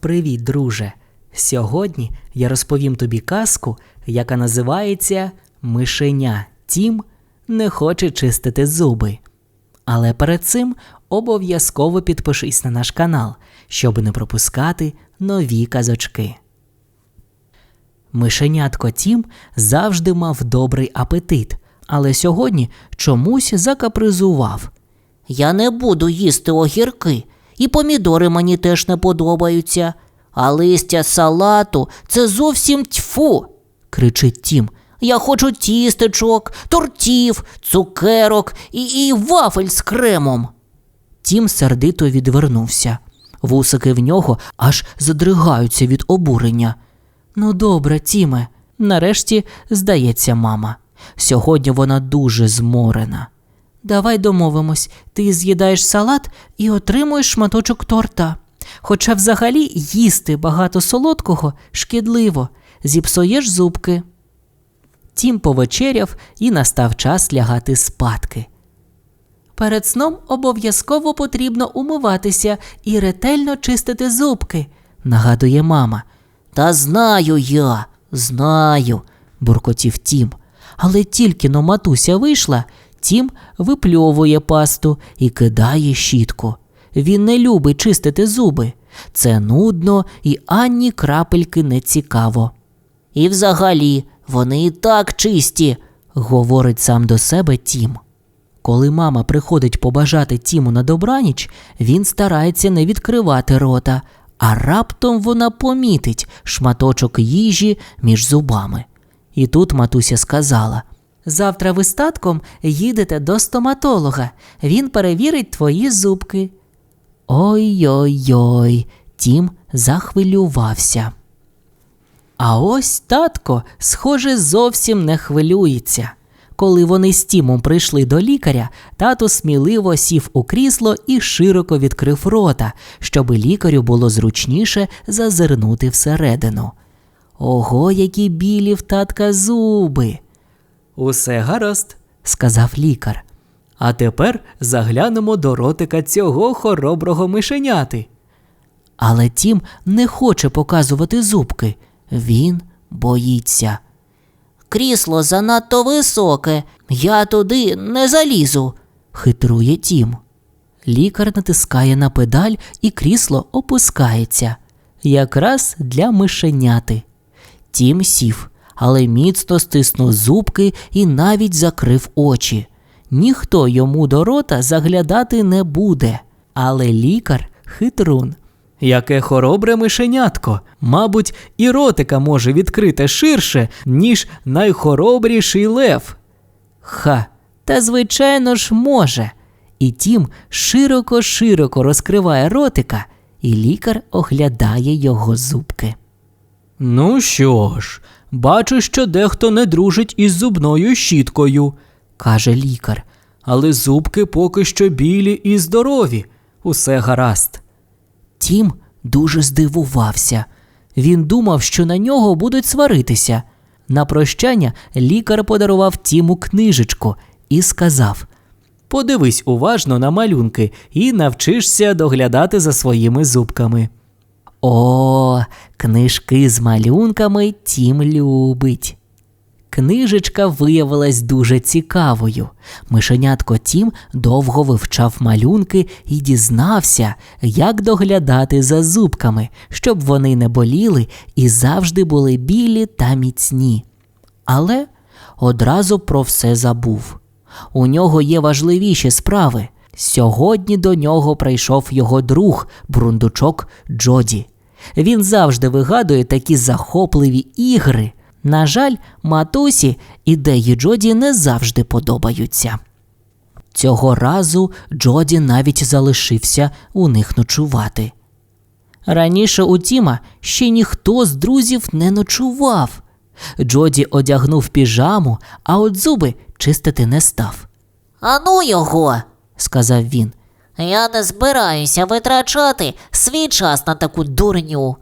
Привіт, друже! Сьогодні я розповім тобі казку, яка називається Мишеня Тім не хоче чистити зуби. Але перед цим обов'язково підпишись на наш канал, щоб не пропускати нові казочки. Мишенятко Тім завжди мав добрий апетит, але сьогодні чомусь закапризував. Я не буду їсти огірки, і помідори мені теж не подобаються. А листя салату це зовсім тьфу. кричить Тім. Я хочу тістечок, тортів, цукерок і, і вафель з кремом. Тім сердито відвернувся. Вусики в нього аж задригаються від обурення. Ну, добре, Тіме, нарешті здається мама. Сьогодні вона дуже зморена. Давай домовимось, ти з'їдаєш салат і отримуєш шматочок торта. Хоча взагалі їсти багато солодкого шкідливо, зіпсуєш зубки. Тім повечеряв і настав час лягати спадки. Перед сном обов'язково потрібно умиватися і ретельно чистити зубки, нагадує мама. Та знаю я, знаю. буркотів Тім. Але тільки но матуся вийшла, Тім випльовує пасту і кидає щітку. Він не любить чистити зуби. Це нудно і ані крапельки не цікаво. І взагалі, вони і так чисті. говорить сам до себе Тім. Коли мама приходить побажати Тіму на добраніч, він старається не відкривати рота, а раптом вона помітить шматочок їжі між зубами. І тут матуся сказала: Завтра ви з татком їдете до стоматолога. Він перевірить твої зубки. Ой-ой-ой, Тім захвилювався. А ось татко, схоже, зовсім не хвилюється. Коли вони з Тімом прийшли до лікаря, тато сміливо сів у крісло і широко відкрив рота, щоби лікарю було зручніше зазирнути всередину. Ого, які білі в татка зуби. Усе гаразд, сказав лікар. А тепер заглянемо до ротика цього хороброго мишеняти. Але Тім не хоче показувати зубки. Він боїться. Крісло занадто високе, я туди не залізу. хитрує Тім. Лікар натискає на педаль і крісло опускається. Якраз для мишеняти. Тім сів, але міцно стиснув зубки і навіть закрив очі. Ніхто йому до рота заглядати не буде, але лікар хитрун. Яке хоробре мишенятко. Мабуть, і ротика може відкрити ширше, ніж найхоробріший лев. Ха, та звичайно ж може. І тім широко-широко розкриває ротика, і лікар оглядає його зубки. Ну що ж, бачу, що дехто не дружить із зубною щіткою, каже лікар. Але зубки поки що білі і здорові. Усе гаразд. Тім дуже здивувався. Він думав, що на нього будуть сваритися. На прощання лікар подарував Тіму книжечку і сказав: Подивись уважно на малюнки і навчишся доглядати за своїми зубками. О, книжки з малюнками Тім любить. Книжечка виявилась дуже цікавою. Мишенятко Тім довго вивчав малюнки і дізнався, як доглядати за зубками, щоб вони не боліли і завжди були білі та міцні. Але одразу про все забув. У нього є важливіші справи. Сьогодні до нього прийшов його друг, брундучок Джоді. Він завжди вигадує такі захопливі ігри. На жаль, матусі ідеї Джоді не завжди подобаються. Цього разу Джоді навіть залишився у них ночувати. Раніше у Тіма ще ніхто з друзів не ночував. Джоді одягнув піжаму, а от зуби чистити не став, Ану його. Сказав він. Я не збираюся витрачати свій час на таку дурню.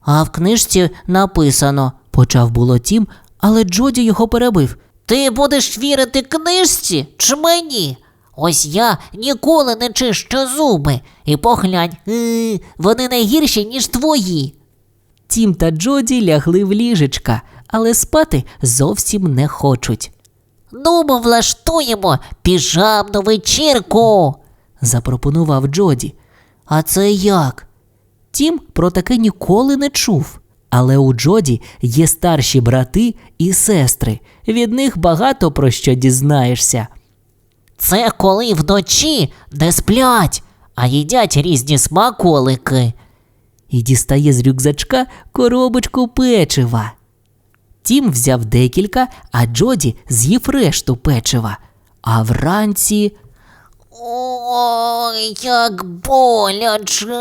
А в книжці написано, почав було Тім, але Джоді його перебив. Ти будеш вірити книжці чи мені? Ось я ніколи не чищу зуби. І поглянь, е, вони не гірші, ніж твої. Тім та Джоді лягли в ліжечка, але спати зовсім не хочуть. Ну, ми влаштуємо піжамну вечірку. Запропонував Джоді. А це як? Тім про таке ніколи не чув. Але у Джоді є старші брати і сестри. Від них багато про що дізнаєшся. Це коли вночі не сплять, а їдять різні смаколики. і дістає з рюкзачка коробочку печива. Тім взяв декілька, а Джоді з'їв решту печива. А вранці Ой, як боляче.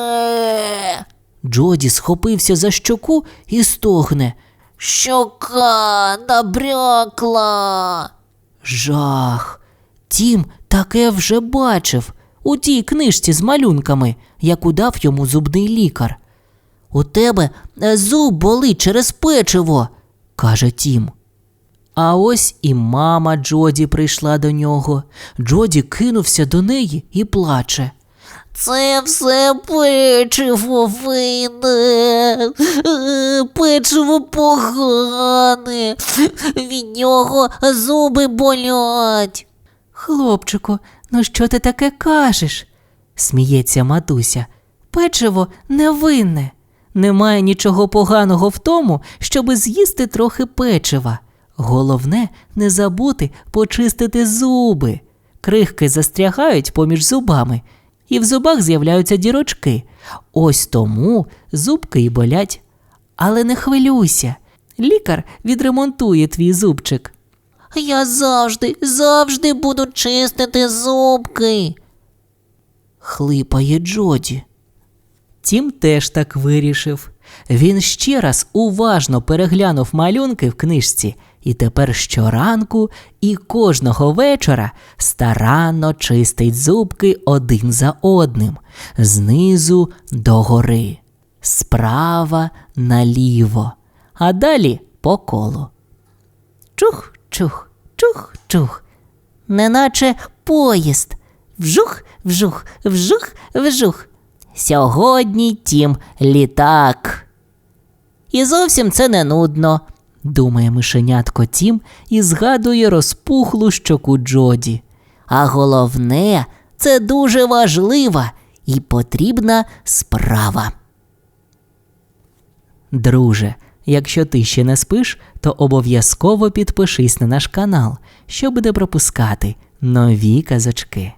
Джоді схопився за щоку і стогне. Щока набрякла. Жах. Тім таке вже бачив у тій книжці з малюнками, яку дав йому зубний лікар. У тебе е, зуб болить через печиво. Каже Тім. А ось і мама Джоді прийшла до нього. Джоді кинувся до неї і плаче. Це все печиво винне. Е, Печиво погане. Від нього зуби болять. Хлопчику, ну що ти таке кажеш? сміється матуся. Печиво невинне. Немає нічого поганого в тому, щоби з'їсти трохи печива. Головне не забути почистити зуби. Крихки застрягають поміж зубами, і в зубах з'являються дірочки. Ось тому зубки й болять. Але не хвилюйся, лікар відремонтує твій зубчик. Я завжди, завжди буду чистити зубки. хлипає Джоді. Тім теж так вирішив. Він ще раз уважно переглянув малюнки в книжці і тепер щоранку і кожного вечора старанно чистить зубки один за одним, знизу догори, справа наліво, а далі по колу. Чух, чух, чух, чух. Неначе поїзд. Вжух, вжух, вжух, вжух. Сьогодні тім літак. І зовсім це не нудно, думає мишенятко Тім і згадує розпухлу щоку Джоді. А головне, це дуже важлива і потрібна справа. Друже, якщо ти ще не спиш, то обов'язково підпишись на наш канал, щоб не пропускати нові казочки.